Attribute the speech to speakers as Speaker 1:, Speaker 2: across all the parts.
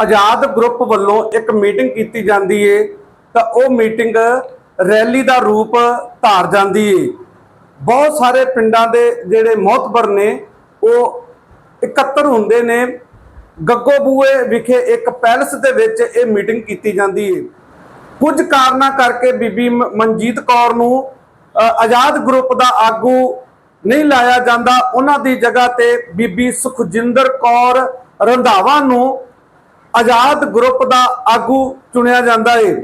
Speaker 1: ਆਜ਼ਾਦ group ਵੱਲੋਂ ਇੱਕ meeting ਕੀਤੀ ਜਾਂਦੀ ਏ, ਤਾਂ ਉਹ ਮੀਟਿੰਗ ਰੈਲੀ ਦਾ ਰੂਪ ਧਾਰ ਜਾਂਦੀ ਏ। ਬਹੁਤ ਸਾਰੇ ਪਿੰਡਾਂ ਦੇ ਜਿਹੜੇ ਮੋਹਤਬਰ ਨੇ, ਉਹ ਇਕੱਤਰ ਹੁੰਦੇ ਨੇ। ਗੱਗੋ ਬੂਏ ਵਿਖੇ ਇੱਕ ਪੈਲਸ ਦੇ ਵਿੱਚ ਇਹ ਮੀਟਿੰਗ ਕੀਤੀ ਜਾਂਦੀ ਏ। ਕੁਝ ਕਾਰਨਾਂ ਕਰਕੇ ਬੀਬੀ ਮਨਜੀਤ ਕੌਰ ਨੂੰ ਆਜ਼ਾਦ ਗਰੁੱਪ ਦਾ ਆਗੂ ਨਹੀਂ ਲਾਇਆ ਜਾਂਦਾ। ਉਹਨਾਂ ਦੀ ਜਗ੍ਹਾ ਤੇ ਬੀਬੀ ਸੁਖਜਿੰਦਰ ਕੌਰ ਰੰਧਾਵਾ ਨੂੰ ਆਜ਼ਾਦ ਗਰੁੱਪ ਦਾ ਆਗੂ ਚੁਣਿਆ ਜਾਂਦਾ ਏ।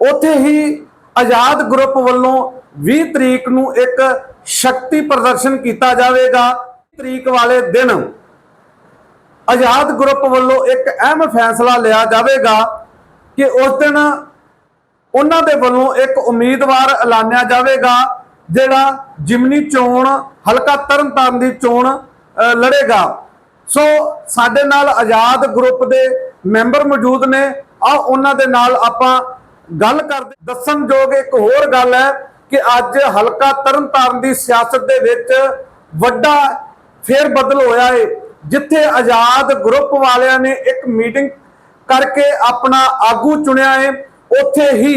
Speaker 1: ਉੱਥੇ ਹੀ ਆਜ਼ਾਦ ਗਰੁੱਪ ਵੱਲੋਂ 20 ਤਰੀਕ ਨੂੰ ਇੱਕ ਸ਼ਕਤੀ ਪ੍ਰਦਰਸ਼ਨ ਕੀਤਾ ਜਾਵੇਗਾ। ਤਰੀਕ ਵਾਲੇ ਦਿਨ ਆਜ਼ਾਦ ਗਰੁੱਪ ਵੱਲੋਂ ਇੱਕ ਅਹਿਮ ਫੈਸਲਾ ਲਿਆ ਜਾਵੇਗਾ ਕਿ ਉਸ ਦਿਨ ਉਹਨਾਂ ਦੇ ਵੱਲੋਂ ਇੱਕ ਉਮੀਦਵਾਰ ਐਲਾਨਿਆ ਜਾਵੇਗਾ, ਜਿਹੜਾ ਜਿਮਨੀ ਚੋਣ, ਹਲਕਾ ਤਰਨਤਾਰਨ ਦੀ ਚੋਣ ਲੜੇਗਾ। ਸੋ ਸਾਡੇ ਨਾਲ ਆਜ਼ਾਦ ਗਰੁੱਪ ਦੇ ਮੈਂਬਰ ਮੌਜੂਦ ਨੇ। ਆ ਉਹਨਾਂ ਦੇ ਨਾਲ ਆਪਾਂ ਗੱਲ ਕਰਦੇ ਦੱਸਣਯੋਗ ਇੱਕ ਹੋਰ ਗੱਲ ਹੈ ਕਿ ਅੱਜ ਹਲਕਾ ਤਰਨਤਾਰਨ ਦੀ ਸਿਆਸਤ ਦੇ ਵਿੱਚ ਵੱਡਾ ਫੇਰ ਬਦਲ ਹੋਇਆ ਹੈ ਜਿੱਥੇ ਆਜ਼ਾਦ ਗਰੁੱਪ ਵਾਲਿਆਂ ਨੇ ਇੱਕ ਮੀਟਿੰਗ ਕਰਕੇ ਆਪਣਾ ਆਗੂ ਚੁਣਿਆ ਹੈ ਉੱਥੇ ਹੀ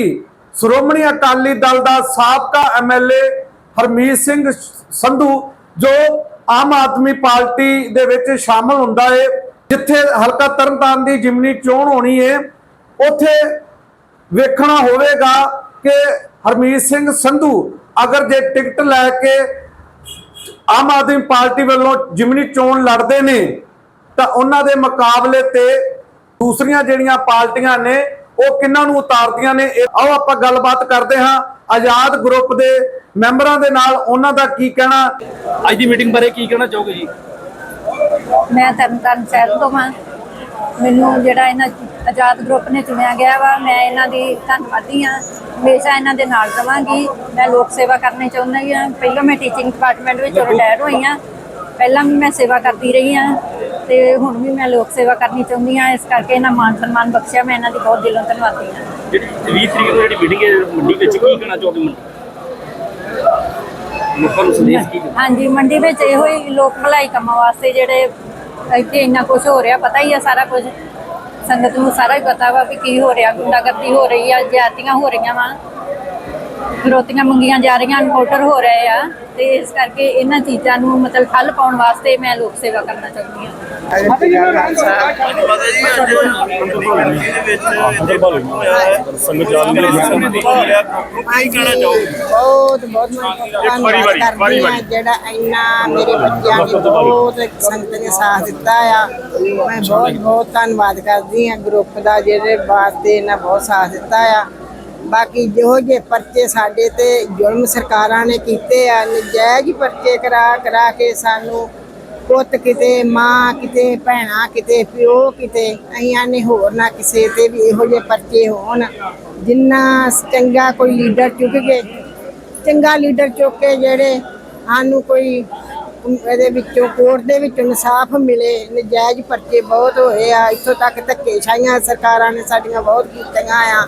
Speaker 1: ਸ਼੍ਰੋਮਣੀ ਅਕਾਲੀ ਦਲ ਦਾ ਸਾਬਕਾ ਐਮਐਲਏ ਹਰਮੀਤ ਸਿੰਘ ਸੰਧੂ, ਜੋ ਆਮ ਆਦਮੀ ਪਾਰਟੀ ਦੇ ਵਿੱਚ ਸ਼ਾਮਲ ਹੁੰਦਾ ਏ, ਜਿੱਥੇ ਹਲਕਾ ਤਰਨਤਾਰਨ ਦੀ ਜਿਮਨੀ ਚੋਣ ਹੋਣੀ ਹੈ ਉੱਥੇ ਵੇਖਣਾ ਹੋਵੇਗਾ ਕਿ ਹਰਮੀਤ ਸਿੰਘ ਸੰਧੂ ਅਗਰ ਜੇ ਟਿਕਟ ਲੈ ਕੇ ਆਮ ਆਦਮੀ ਪਾਰਟੀ ਵੱਲੋਂ ਜਿਮਨੀ ਚੋਣ ਲੜਦੇ ਨੇ, ਤਾਂ ਉਹਨਾਂ ਦੇ ਮੁਕਾਬਲੇ ਤੇ ਦੂਸਰੀਆਂ ਜਿਹੜੀਆਂ ਪਾਰਟੀਆਂ ਨੇ, ਉਹ ਕਿੰਨਾਂ ਨੂੰ ਉਤਾਰਦੀਆਂ ਨੇ, ਇਹ- ਆਓ ਆਪਾਂ ਗੱਲਬਾਤ ਕਰਦੇ ਹਾਂ ਆਜ਼ਾਦ ਗਰੁੱਪ ਦੇ ਮੈਂਬਰਾਂ ਦੇ ਨਾਲ ਉਹਨਾਂ ਦਾ ਕੀ ਕਹਿਣਾ?
Speaker 2: ਅੱਜ ਦੀ ਮੀਟਿੰਗ ਬਾਰੇ ਕੀ ਕਹਿਣਾ ਚਾਹੋਗੇ ਜੀ?
Speaker 3: ਮੈਂ ਤਰਨਤਾਰਨ ਸ਼ਹਿਰ ਤੋਂ ਹਾਂ। ਮੈਨੂੰ ਜਿਹੜਾ ਇਹਨਾਂ ਆਜ਼ਾਦ ਗਰੁੱਪ ਨੇ ਚੁਣਿਆ ਗਿਆ ਵਾ ਮੈਂ ਇਹਨਾਂ ਦੀ ਧੰਨਵਾਦੀ ਹਾਂ। ਹਮੇਸ਼ਾ ਇਹਨਾਂ ਦੇ ਨਾਲ ਰਵਾਂਗੀ। ਮੈਂ ਲੋਕ ਸੇਵਾ ਕਰਨੀ ਚਾਹੁੰਦੀ ਹਾਂ। ਪਹਿਲਾਂ ਮੈਂ ਟੀਚਿੰਗ ਡਿਪਾਰਟਮੈਂਟ ਵਿੱਚ ਰਿਟਾਇਰ ਹੋਈ ਹਾਂ। ਪਹਿਲਾਂ ਵੀ ਮੈਂ ਸੇਵਾ ਕਰਦੀ ਰਹੀ ਹਾਂ। ਤੇ ਹੁਣ ਵੀ ਮੈਂ ਲੋਕ ਸੇਵਾ ਕਰਨੀ ਚਾਹੁੰਦੀ ਹਾਂ। ਇਸ ਕਰਕੇ ਇਹਨਾਂ ਮਾਨ ਸਨਮਾਨ ਬਖਸ਼ਿਆ। ਮੈਂ ਇਹਨਾਂ ਦੀ ਬਹੁਤ ਦਿਲੋਂ ਧੰਨਵਾਦੀ ਹਾਂ।
Speaker 2: ਜਿਹੜੀ 20 ਤਰੀਕ ਨੂੰ ਜਿਹੜੀ ਮੀਟਿੰਗ ਹੈ ਮੰਡੀ ਵਿੱਚ ਕੀ ਕਹਿਣਾ ਚਾਹੋਗੇ ਮੰਡੀ ਲੋਕਾਂ ਨੂੰ ਸੰਦੇਸ਼ ਕੀ ਦੇਣਾ?
Speaker 3: ਹਾਂਜੀ, ਮੰਡੀ ਵਿੱਚ ਇਹੋ ਹੀ ਲੋਕ ਭਲਾਈ ਕੰਮਾਂ ਵਾਸਤੇ ਜਿਹੜੇ ਇੱਥੇ ਇੰਨਾ ਕੁਝ ਹੋ ਰਿਹਾ, ਪਤਾ ਹੀ ਆ ਸਾਰਾ ਕੁਝ ਸੰਗਤ ਨੂੰ ਸਾਰਾ ਹੀ ਪਤਾ ਵਾ ਵੀ ਕੀ ਹੋ ਰਿਹਾ, ਗੁੰਡਾਗਰਦੀ ਹੋ ਰਹੀ ਆ ਜ਼ਿਆਤੀਆਂ ਹੋ ਰਹੀਆਂ ਵਾ ਫਿਰੋਤੀਆਂ ਮੰਗੀਆਂ ਜਾ ਰਹੀਆਂ ਅਨਕਾਊਂਟਰ ਹੋ ਰਹੇ ਆ ਤੇ ਇਸ ਕਰਕੇ ਇਹਨਾਂ ਚੀਜ਼ਾਂ ਨੂੰ ਮਤਲਬ ਠੱਲ ਪਾਉਣ ਵਾਸਤੇ ਮੈਂ ਲੋਕ ਸੇਵਾ ਕਰਨਾ ਚਾਹੁੰਦੀ ਹਾਂ।
Speaker 4: ਬਹੁਤ ਬਹੁਤ ਧੰਨਵਾਦ ਕਰਦੀ ਹਾਂ ਜਿਹੜਾ ਇੰਨਾ ਮੇਰੇ ਬੱਚਿਆਂ ਨੇ ਬਹੁਤ ਸੰਗਤ ਨੇ ਸਾਥ ਦਿੱਤਾ ਆ ਮੈਂ ਬਹੁਤ ਬਹੁਤ ਧੰਨਵਾਦ ਕਰਦੀ ਹਾਂ ਗਰੁੱਪ ਦਾ ਜਿਹੜੇ ਬਾਤ ਦੇ ਇਹਨਾਂ ਬਹੁਤ ਸਾਥ ਦਿੱਤਾ ਆ। ਬਾਕੀ ਜਿਹੋ ਜਿਹੇ ਪਰਚੇ ਸਾਡੇ ਤੇ ਜ਼ੁਲਮ ਸਰਕਾਰਾਂ ਨੇ ਕੀਤੇ ਆ, ਨਜਾਇਜ਼ ਪਰਚੇ ਕਰਾ ਕਰਾ ਕੇ ਸਾਨੂੰ ਪੁੱਤ ਕਿਤੇ, ਮਾਂ ਕਿਤੇ, ਭੈਣਾ ਕਿਤੇ, ਪਿਓ ਕਿਤੇ, ਅਈਆਂ ਨੇ ਹੋਰ ਨਾ ਕਿਸੇ ਤੇ ਵੀ ਇਹੋ ਜਿਹੇ ਪਰਚੇ ਹੋਣ। ਜਿੰਨਾ ਚੰਗਾ ਕੋਈ ਲੀਡਰ ਚੁੱਕ ਕੇ, ਚੰਗਾ ਲੀਡਰ ਚੁੱਕ ਕੇ ਜਿਹੜੇ ਸਾਨੂੰ ਕੋਈ ਇਹਦੇ ਵਿੱਚੋਂ, ਕੋਰਟ ਦੇ ਵਿੱਚ ਇਨਸਾਫ ਮਿਲੇ, ਨਜਾਇਜ਼ ਪਰਚੇ ਬਹੁਤ ਹੋਏ ਆ। ਇੱਥੋਂ ਤੱਕ ਧੱਕੇ ਛਾਈਆਂ ਸਰਕਾਰਾਂ ਨੇ ਸਾਡੀਆਂ ਬਹੁਤ ਕੀਤੀਆਂ ਆ।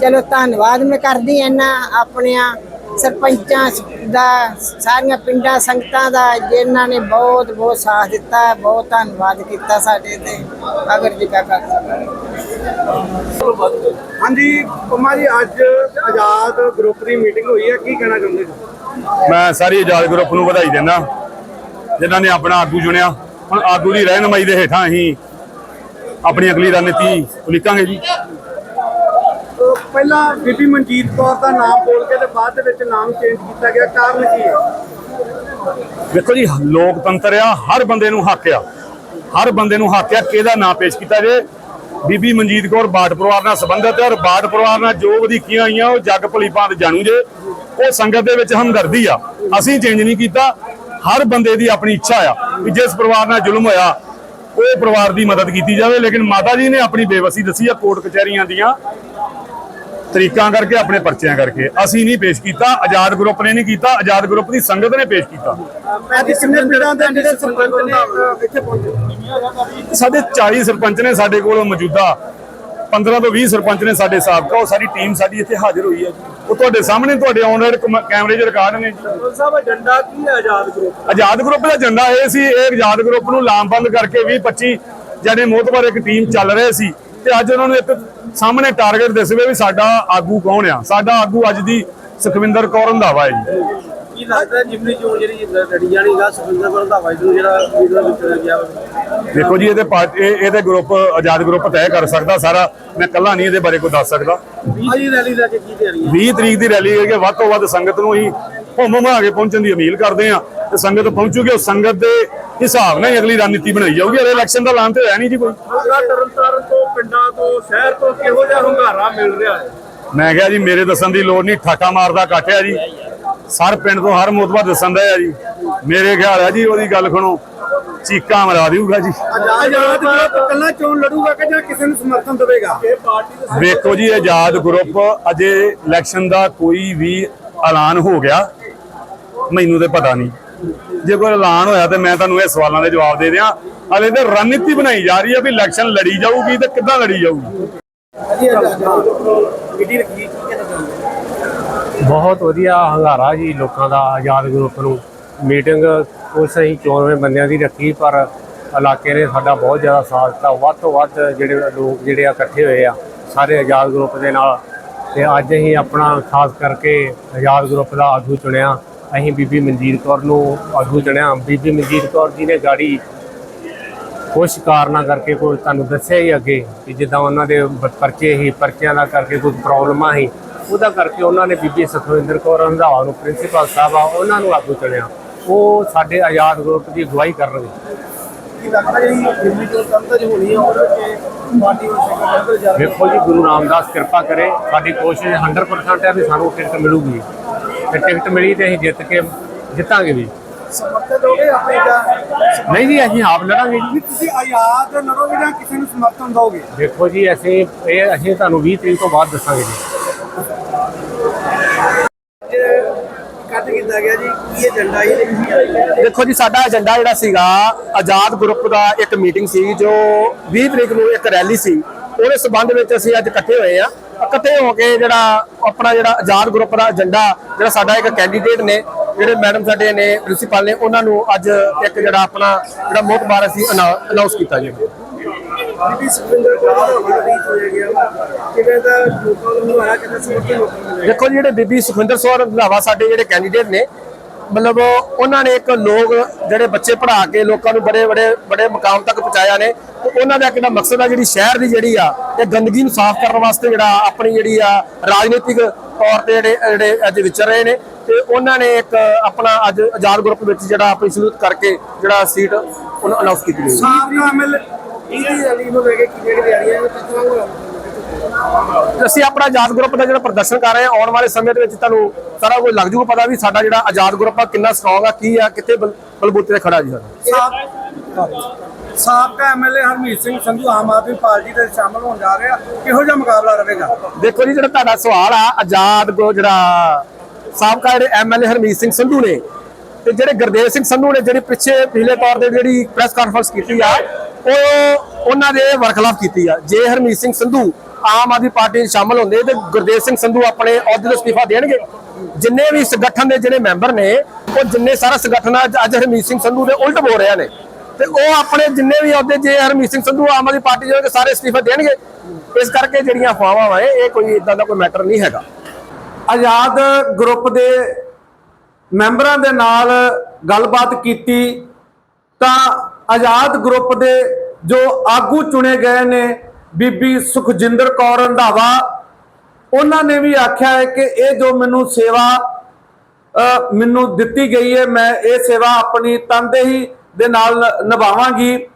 Speaker 4: ਚਲੋ ਧੰਨਵਾਦ ਮੈਂ ਕਰਦੀ ਇਹਨਾਂ ਆਪਣਿਆਂ ਸਰਪੰਚਾਂ ਦਾ ਸਾਰੀਆਂ ਪਿੰਡਾਂ ਸੰਗਤਾਂ ਦਾ ਜਿਨ੍ਹਾਂ ਨੇ ਬਹੁਤ ਬਹੁਤ ਸਾਥ ਦਿੱਤਾ ਬਹੁਤ ਧੰਨਵਾਦ ਕੀਤਾ ਸਾਡੇ ਤੇ ਅਗਰ ਜੀ ਕਾ
Speaker 1: ਹਾਂਜੀ ਪੰਮਾ ਜੀ ਅੱਜ ਆਜ਼ਾਦ ਗਰੁੱਪ ਦੀ ਮੀਟਿੰਗ ਹੋਈ ਹੈ ਕੀ ਕਹਿਣਾ ਚਾਹੁੰਦੇ ਹੋ
Speaker 5: ਮੈਂ ਸਾਰੀ ਆਜ਼ਾਦ ਗਰੁੱਪ ਨੂੰ ਵਧਾਈ ਦਿੰਦਾ ਜਿਨ੍ਹਾਂ ਨੇ ਆਪਣਾ ਆਗੂ ਚੁਣਿਆ। ਹੁਣ ਆਗੂ ਦੀ ਰਹਿਨਮਾਈ ਦੇ ਹੇਠਾਂ ਅਸੀਂ ਆਪਣੀ ਅਗਲੀ ਰਣਨੀਤੀ ਉਲੀਕਾਂਗੇ ਜੀ।
Speaker 1: ਪਹਿਲਾਂ ਬੀਬੀ ਮਨਜੀਤ ਕੌਰ ਦਾ ਨਾਮ ਬੋਲ ਕੇ ਤੇ ਬਾਅਦ ਦੇ ਵਿੱਚ ਨਾਮ ਚੇਂਜ ਕੀਤਾ ਗਿਆ, ਕਾਰਨ ਕੀ ਹੈ?
Speaker 5: ਵੇਖੋ ਜੀ, ਲੋਕਤੰਤਰ ਆ, ਹਰ ਬੰਦੇ ਨੂੰ ਹੱਕ ਆ। ਹਰ ਬੰਦੇ ਨੂੰ ਹੱਕ ਆ ਕਿਹਦਾ ਨਾਂ ਪੇਸ਼ ਕੀਤਾ ਜੇ ਬੀਬੀ ਮਨਜੀਤ ਕੌਰ ਬਾਟ ਪਰਿਵਾਰ ਨਾਲ ਸੰਬੰਧਿਤ ਹੈ ਔਰ ਬਾਟ ਪਰਿਵਾਰ ਨਾਲ ਜੋ ਵਧੀਕੀਆਂ ਆਈਆਂ, ਉਹ ਜੱਗ ਭਲੀ ਭਾਂਤ ਜਾਣੂ ਜੇ। ਉਹ ਸੰਗਤ ਦੇ ਵਿੱਚ ਹਮਦਰਦੀ ਆ। ਅਸੀਂ ਚੇਂਜ ਨਹੀਂ ਕੀਤਾ। ਹਰ ਬੰਦੇ ਦੀ ਆਪਣੀ ਇੱਛਾ ਆ ਕਿ ਜਿਸ ਪਰਿਵਾਰ ਨਾਲ ਜ਼ੁਲਮ ਹੋਇਆ, ਉਹ ਪਰਿਵਾਰ ਦੀ ਮਦਦ ਕੀਤੀ ਜਾਵੇ। ਲੇਕਿਨ ਮਾਤਾ ਜੀ ਨੇ ਆਪਣੀ ਬੇਵਸੀ ਦੱਸੀ ਆ, ਕੋਰਟ ਕਚਹਿਰੀਆਂ ਦੀਆਂ। ਤਰੀਕਾਂ ਕਰਕੇ ਆਪਣੇ ਪਰਚਿਆਂ ਕਰਕੇ। ਅਸੀਂ ਨਹੀਂ ਪੇਸ਼ ਕੀਤਾ ਆਜ਼ਾਦ ਗਰੁੱਪ ਨੇ ਨਹੀਂ ਕੀਤਾ ਆਜ਼ਾਦ ਗਰੁੱਪ ਦੀ ਸੰਗਤ ਨੇ ਪੇਸ਼ ਕੀਤਾ। ਸਾਡੇ 40 ਸਰਪੰਚ ਨੇ ਸਾਡੇ ਕੋਲ ਮੌਜੂਦਾ 15 ਤੋਂ 20 ਸਰਪੰਚ ਨੇ ਸਾਡੇ ਸਾਬਕਾ ਉਹ ਸਾਰੀ ਟੀਮ ਸਾਡੀ ਇੱਥੇ ਹਾਜ਼ਰ ਹੋਈ ਹੈ ਉਹ ਤੁਹਾਡੇ ਸਾਹਮਣੇ ਤੁਹਾਡੇ ਆਨਲਾਈਨ ਕੈਮਰੇ 'ਚ ਰਿਕਾਰਡ ਨੇ
Speaker 1: ਸਾਹਿਬ ਏਜੰਡਾ ਕੀ ਹੈ ਆਜ਼ਾਦ ਗਰੁੱਪ
Speaker 5: ਆਜ਼ਾਦ ਗਰੁੱਪ ਦਾ ਏਜੰਡਾ ਇਹ ਸੀ ਇਹ ਆਜ਼ਾਦ ਗਰੁੱਪ ਨੂੰ ਲਾਮਬੰਦ ਕਰਕੇ 20 25 ਜਿਹੜੇ ਮੋਤਬਰ ਇੱਕ ਟੀਮ ਚੱਲ ਰਹੇ ਸੀ। ਤੇ ਅੱਜ ਉਹਨਾਂ ਨੂੰ ਇੱਕ ਸਾਹਮਣੇ ਟਾਰਗੇਟ ਦਿਸਵੇ ਵੀ ਸਾਡਾ ਆਗੂ ਕੌਣ ਆ। ਸਾਡਾ ਆਗੂ ਅੱਜ ਦੀ ਸੁਖਵਿੰਦਰ ਕੌਰ ਰੰਧਾਵਾ ਹੈ ਜੀ।
Speaker 2: ਕੀ ਲੱਗਦਾ ਜਿਮਨੀ ਚੋਣ ਜਿਹੜੀ ਲੜੀ ਜਾਣੀ ਦਾ ਸੁਖਿੰਦਰ ਕੋਲ ਦਾ ਵਾਇਦ ਨੂੰ ਜਿਹੜਾ ਉਮੀਦਵਾਰ ਚੁਣਿਆ ਗਿਆ ਵਾ।
Speaker 5: ਦੇਖੋ ਜੀ ਇਹਦੇ ਪਾਰਟ ਇਹ ਇਹਦੇ ਗਰੁੱਪ ਆਜ਼ਾਦ ਗਰੁੱਪ ਤੈਅ ਕਰ ਸਕਦਾ ਸਾਰਾ। ਮੈਂ ਇਕੱਲਾ ਨਹੀਂ ਇਹਦੇ ਬਾਰੇ ਕੋਈ ਦੱਸ ਸਕਦਾ।
Speaker 2: ਵੀਹ ਦੀ ਰੈਲੀ ਲੈ ਕੇ ਕੀ ਤਿਆਰੀ ਹੈ?
Speaker 5: 20 ਤਰੀਕ ਦੀ ਰੈਲੀ ਹੈ ਕਿ ਵੱਧ ਤੋਂ ਵੱਧ ਸੰਗਤ ਨੂੰ ਹੀ ਹੁਮ ਹੁਮਾ ਕੇ ਪਹੁੰਚਣ ਦੀ ਅਪੀਲ ਕਰਦੇ ਆ ਤੇ ਸੰਗਤ ਪਹੁੰਚੂਗੀ ਉਹ ਸੰਗਤ ਦੇ ਹਿਸਾਬ ਨਾਲ ਹੀ ਅਗਲੀ ਰਣਨੀਤੀ ਬਣਾਈ ਜਾਊਗੀ ਅਰੇ ਇਲੈਕਸ਼ਨ ਦਾ ਐਲਾਨ ਤੇ ਹੋਇਆ ਨਹੀਂ ਜੀ ਕੋਈ।
Speaker 2: ਤਰਨਤਾਰਨ ਤੋਂ ਪਿੰਡਾਂ ਤੋਂ ਸ਼ਹਿਰ ਤੋਂ ਕਿਹੋ ਜਿਹਾ ਹੁੰਗਾਰਾ ਮਿਲ ਰਿਹਾ ਹੈ?
Speaker 5: ਮੈਂ ਕਿਹਾ ਜੀ ਮੇਰੇ ਦੱਸਣ ਦੀ ਲੋੜ ਨਹੀਂ ਠਾਕਾ ਮਾਰਦਾ ਕਾਟਿਆ ਜੀ। ਸਰ ਪਿੰਡ ਤੋਂ ਹਰ ਮੋਤਬਾ ਦੱਸਣ ਦਾ ਆ ਜੀ। ਮੇਰੇ ਖਿਆਲ ਹੈ ਜੀ ਉਹਦੀ ਗੱਲ ਖਣੋ ਚੀਕਾਂ ਮਰਾ ਦੇਊਗਾ ਜੀ।
Speaker 2: ਆਜ਼ਾਦ ਗਰੁੱਪ ਕੱਲਾ ਚੋਣ ਲੜੂਗਾ ਕਿ ਜਾਂ ਕਿਸੇ ਨੂੰ ਸਮਰਥਨ ਦੇਵੇਗਾ? ਇਹ ਪਾਰਟੀ ਦੇ
Speaker 5: ਵੇਖੋ ਜੀ ਆਜ਼ਾਦ ਗਰੁੱਪ ਅਜੇ ਇਲੈਕਸ਼ਨ ਦਾ ਕੋਈ ਵੀ ਐਲਾਨ ਹੋ ਗਿਆ ਮੈਨੂੰ ਤੇ ਪਤਾ ਨਹੀਂ। ਜੇ ਕੋਈ ਐਲਾਨ ਹੋਇਆ ਤੇ ਮੈਂ ਤੁਹਾਨੂੰ ਇਹ ਸਵਾਲਾਂ ਦੇ ਜਵਾਬ ਦੇ ਦਿਆਂ। ਹਲੇ ਤੇ ਰਣਨੀਤੀ ਬਣਾਈ ਜਾ ਰਹੀ ਹੈ ਵੀ ਇਲੈਕਸ਼ਨ ਲੜੀ ਜਾਊਗੀ ਤੇ ਕਿੱਦਾਂ ਲੜੀ ਜਾਊਗੀ।
Speaker 6: ਬਹੁਤ ਵਧੀਆ ਹੰਗਾਰਾ ਜੀ ਲੋਕਾਂ ਦਾ, ਆਜ਼ਾਦ ਗਰੁੱਪ ਨੂੰ। ਮੀਟਿੰਗ ਉਸ ਅਸੀਂ 94 ਬੰਦਿਆਂ ਦੀ ਰੱਖੀ, ਪਰ ਇਲਾਕੇ ਨੇ ਸਾਡਾ ਬਹੁਤ ਜ਼ਿਆਦਾ ਸਾਥ ਦਿੱਤਾ। ਵੱਧ ਤੋਂ ਵੱਧ ਜਿਹੜੇ ਲੋਕ, ਜਿਹੜੇ ਆ ਇਕੱਠੇ ਹੋਏ ਆ, ਸਾਰੇ ਆਜ਼ਾਦ ਗਰੁੱਪ ਦੇ ਨਾਲ। ਤੇ ਅੱਜ ਅਸੀਂ ਆਪਣਾ ਖਾਸ ਕਰਕੇ ਆਜ਼ਾਦ ਗਰੁੱਪ ਦਾ ਆਗੂ ਚੁਣਿਆ। ਅਸੀਂ ਬੀਬੀ ਮਨਜੀਤ ਕੌਰ ਨੂੰ ਆਗੂ ਚੁਣਿਆ ਬੀਬੀ ਮਨਜੀਤ ਕੌਰ ਜੀ ਨੇ ਗਾੜੀ ਕੁਛ ਕਾਰਨਾਂ ਕਰਕੇ ਕੋਈ ਤੁਹਾਨੂੰ ਦੱਸਿਆ ਹੀ ਅੱਗੇ ਕਿ ਜਿੱਦਾਂ ਉਹਨਾਂ ਦੇ ਪਰਚੇ ਹੀ ਪਰਚਿਆਂ ਦਾ ਕਰਕੇ ਕੁਝ ਪ੍ਰੋਬਲਮਾਂ ਸੀ ਉਹਦਾ ਕਰਕੇ ਉਹਨਾਂ ਨੇ ਬੀਬੀ ਸੁਖਵਿੰਦਰ ਕੌਰ ਰੰਧਾਵਾ ਨੂੰ ਪ੍ਰਿੰਸੀਪਲ ਸਾਹਿਬ ਆ ਉਹਨਾਂ ਨੂੰ ਆਗੂ ਚੁਣਿਆ ਉਹ ਸਾਡੇ ਆਜ਼ਾਦ ਗਰੁੱਪ ਦੀ ਅਗਵਾਈ ਕਰਨਗੇ।
Speaker 2: ਹੈ
Speaker 6: ਵੇਖੋ ਜੀ ਗੁਰੂ ਰਾਮਦਾਸ ਕਿਰਪਾ ਕਰੇ। ਸਾਡੀ ਕੋਸ਼ਿਸ਼ 100% ਹੈ ਵੀ ਸਾਨੂੰ ਟਿਕਟ ਮਿਲੂਗੀ। ਤੇ ਟਿਕਟ ਮਿਲੀ ਤੇ ਅਸੀਂ ਜਿੱਤ ਕੇ ਜਿੱਤਾਂਗੇ ਵੀ।
Speaker 2: ਸਮਰਥਨ ਦੋਗੇ ਆਪਣੇ ਜਾਂ
Speaker 6: ਨਹੀਂ ਜੀ ਅਸੀਂ ਆਪ ਲੜਾਂਗੇ ਜੀ।
Speaker 2: ਤੁਸੀਂ ਆਜ਼ਾਦ ਲੜੋਗੇ ਜਾਂ ਕਿਸੇ ਨੂੰ ਸਮਰਥਨ ਦੋਗੇ
Speaker 6: ਦੇਖੋ ਜੀ ਅਸੀਂ ਇਹ ਅਸੀਂ ਤੁਹਾਨੂੰ 20 ਤਰੀਕ ਤੋਂ ਬਾਅਦ ਦੱਸਾਂਗੇ ਜੀ।
Speaker 2: ਕੱਟ ਕੀਤਾ ਗਿਆ ਜੀ ਕੀ ਏਜੰਡਾ ਇਹ
Speaker 7: ਦੇਖੋ ਜੀ ਸਾਡਾ ਏਜੰਡਾ ਜਿਹੜਾ ਸੀਗਾ ਆਜ਼ਾਦ ਗਰੁੱਪ ਦਾ ਇੱਕ ਮੀਟਿੰਗ ਸੀ ਜੋ 20 ਤਰੀਕ ਨੂੰ ਇੱਕ ਰੈਲੀ ਸੀ। ਉਹਦੇ ਸਬੰਧ ਵਿੱਚ ਅਸੀਂ ਅੱਜ ਇਕੱਠੇ ਹੋਏ ਆ ਇਕੱਠੇ ਹੋ ਕੇ ਜਿਹੜਾ ਆਪਣਾ ਜਿਹੜਾ ਆਜ਼ਾਦ ਗਰੁੱਪ ਦਾ ਏਜੰਡਾ ਜਿਹੜਾ ਸਾਡਾ ਇੱਕ ਕੈਂਡੀਡੇਟ ਨੇ ਜਿਹੜੇ ਮੈਡਮ ਸਾਡੇ ਨੇ ਪ੍ਰਿੰਸੀਪਲ ਨੇ ਉਹਨਾਂ ਨੂੰ ਅੱਜ ਇੱਕ ਜਿਹੜਾ ਆਪਣਾ ਜਿਹੜਾ ਮੋਤਬਾਰ ਅਸੀਂ ਅਨਾਉਂਸ ਕੀਤਾ ਜੀ।
Speaker 2: ਸੁਖਿੰਦਰ
Speaker 7: ਦੇਖੋ ਜੀ ਜਿਹੜੇ ਬੀਬੀ ਸੁਖਵਿੰਦਰ ਸੌਰ ਰੰਧਾਵਾ ਸਾਡੇ ਜਿਹੜੇ ਕੈਂਡੀਡੇਟ ਨੇ ਮਤਲਬ ਉਹਨਾਂ ਨੇ ਇੱਕ ਲੋਕ ਜਿਹੜੇ ਬੱਚੇ ਪੜ੍ਹਾ ਕੇ ਲੋਕਾਂ ਨੂੰ ਬੜੇ ਬੜੇ ਬੜੇ ਮੁਕਾਮ ਤੱਕ ਪਹੁੰਚਾਇਆ ਨੇ ਤੇ ਉਹਨਾਂ ਦਾ ਕਿਹੜਾ ਮਕਸਦ ਆ ਜਿਹੜੀ ਸ਼ਹਿਰ ਦੀ ਜਿਹੜੀ ਆ, ਇਹ ਗੰਦਗੀ ਨੂੰ ਸਾਫ਼ ਕਰਨ ਵਾਸਤੇ ਜਿਹੜਾ ਆਪਣੀ ਜਿਹੜੀ ਆ ਰਾਜਨੀਤਿਕ ਤੌਰ ਤੇ ਜਿਹੜੇ ਜਿਹੜੇ ਅੱਜ ਵਿਚਰ ਰਹੇ ਨੇ ਤੇ ਉਹਨਾਂ ਨੇ ਇੱਕ ਆਪਣਾ ਅੱਜ ਆਜ਼ਾਦ ਗਰੁੱਪ ਵਿੱਚ ਜਿਹੜਾ ਆਪਣੀ ਸ਼ੁਰੂਤ ਕਰਕੇ ਜਿਹੜਾ ਸੀਟ ਉਹਨਾਂ ਅਨਾਉਂਸ ਕੀਤੀ ਗਈ।
Speaker 2: ਸਾਬਕਾ ਐਮਐਲ ਇਹਦੀ ਰੈਲੀ ਨੂੰ ਲੈ ਕੇ ਕਿਵੇਂ ਤਿਆਰੀ ਹੈ ਕਿਸ
Speaker 7: ਅਸੀਂ ਆਪਣਾ ਆਜ਼ਾਦ ਗਰੁੱਪ ਦਾ ਜਿਹੜਾ ਪ੍ਰਦਰਸ਼ਨ ਕਰ ਰਹੇ ਹਾਂ ਆਉਣ ਵਾਲੇ ਸਮੇਂ ਦੇ ਵਿੱਚ ਤੁਹਾਨੂੰ ਸਾਰਾ ਕੁਝ ਲੱਗ ਜੂਗਾ ਪਤਾ ਵੀ ਸਾਡਾ ਜਿਹੜਾ ਆਜ਼ਾਦ ਗਰੁੱਪ ਆ ਕਿੰਨਾ ਸਟਰੋਂਗ ਆ ਕੀ ਆ ਕਿੱਥੇ ਬਲ- ਬਲਬੂਤੇ ਤੇ ਖੜਾ ਜੀ ਸਾਡਾ।
Speaker 2: ਸਾਬਕਾ ਐਮਐਲਏ ਹਰਮੀਤ ਸਿੰਘ ਸੰਧੂ ਆਮ ਆਦਮੀ ਪਾਰਟੀ ਦੇ ਸ਼ਾਮਲ ਹੋਣ ਜਾ ਰਹੇ ਆ ਕਿਹੋ ਜਿਹਾ ਮੁਕਾਬਲਾ ਰਹੇਗਾ?
Speaker 7: ਦੇਖੋ ਜੀ ਜਿਹੜਾ ਤੁਹਾਡਾ ਸਵਾਲ ਆ ਆਜ਼ਾਦ ਗੋ ਜਿਹੜਾ ਸਾਬਕਾ ਜਿਹੜੇ ਐਮਐਲਏ ਹਰਮੀਤ ਸਿੰਘ ਸੰਧੂ ਨੇ ਤੇ ਜਿਹੜੇ ਗੁਰਦੇਵ ਸਿੰਘ ਸੰਧੂ ਨੇ ਜਿਹੜੀ ਪਿੱਛੇ ਪਿਛਲੇ ਤੌਰ ਤੇ ਜਿਹੜੀ ਪ੍ਰੈਸ ਕਾਨਫਰੰਸ ਕੀਤੀ ਆ ਉਹ ਉਹਨਾਂ ਦੇ ਵਰਖਲਾਫ ਕੀਤੀ ਆ। ਜੇ ਹਰਮੀਤ ਸਿੰਘ ਸੰਧੂ ਆਮ ਆਦਮੀ ਪਾਰਟੀ ਸ਼ਾਮਲ ਹੁੰਦੇ ਤੇ ਗੁਰਦੇਵ ਸਿੰਘ ਸੰਧੂ ਆਪਣੇ ਅਹੁਦੇ ਤੋਂ ਅਸਤੀਫਾ ਦੇਣਗੇ। ਜਿੰਨੇ ਵੀ ਸੰਗਠਨ ਦੇ ਜਿਹੜੇ ਮੈਂਬਰ ਨੇ, ਉਹ ਜਿੰਨੇ ਸਾਰਾ ਸੰਗਠਨ ਅੱਜ ਹਰਮੀਤ ਸਿੰਘ ਸੰਧੂ ਦੇ ਉਲਟ ਬੋਲ ਰਿਹਾ ਨੇ। ਤੇ ਉਹ ਆਪਣੇ ਜਿੰਨੇ ਵੀ ਅਹੁਦੇ ਜੇ ਹਰਮੀਤ ਸਿੰਘ ਸੰਧੂ, ਆਮ ਆਦਮੀ ਪਾਰਟੀ ਦੇ ਸਾਰੇ ਅਸਤੀਫਾ ਦੇਣਗੇ। ਇਸ ਕਰਕੇ ਜਿਹੜੀਆਂ ਅਫਵਾਹਾਂ ਵਾ, ਇਹ ਕੋਈ ਇਦਾਂ ਦਾ ਕੋਈ ਮੈਟਰ ਨਹੀਂ ਹੈਗਾ।
Speaker 1: ਆਜ਼ਾਦ ਗਰੁੱਪ ਦੇ ਮੈਂਬਰਾਂ ਦੇ ਨਾਲ ਗੱਲਬਾਤ ਕੀਤੀ, ਤਾਂ ਆਜ਼ਾਦ ਗਰੁੱਪ ਦੇ ਜੋ ਆਗੂ ਚੁਣੇ ਗਏ ਨੇ ਬੀਬੀ ਸੁਖਜਿੰਦਰ ਕੌਰ ਰੰਧਾਵਾ, ਉਹਨਾਂ ਨੇ ਵੀ ਆਖਿਆ ਹੈ ਕਿ ਇਹ ਜੋ ਮੈਨੂੰ ਸੇਵਾ ਮੈਨੂੰ ਦਿੱਤੀ ਗਈ ਹੈ, ਮੈਂ ਇਹ ਸੇਵਾ ਆਪਣੀ ਤਨਦੇਹੀ ਦੇ ਨਾਲ ਨ- ਨਿਭਾਵਾਂਗੀ।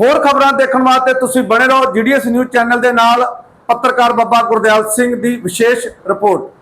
Speaker 1: ਹੋਰ ਖਬਰਾਂ ਦੇਖਣ ਵਾਸਤੇ ਤੁਸੀਂ ਬਣੇ ਰਹੋ ਜੀਡੀਐਸ ਨਿਊਜ਼ ਚੈਨਲ ਦੇ ਨਾਲ, ਪੱਤਰਕਾਰ ਬੱਬਾ ਗੁਰਦਿਆਲ ਸਿੰਘ ਦੀ ਵਿਸ਼ੇਸ਼ ਰਿਪੋਰਟ।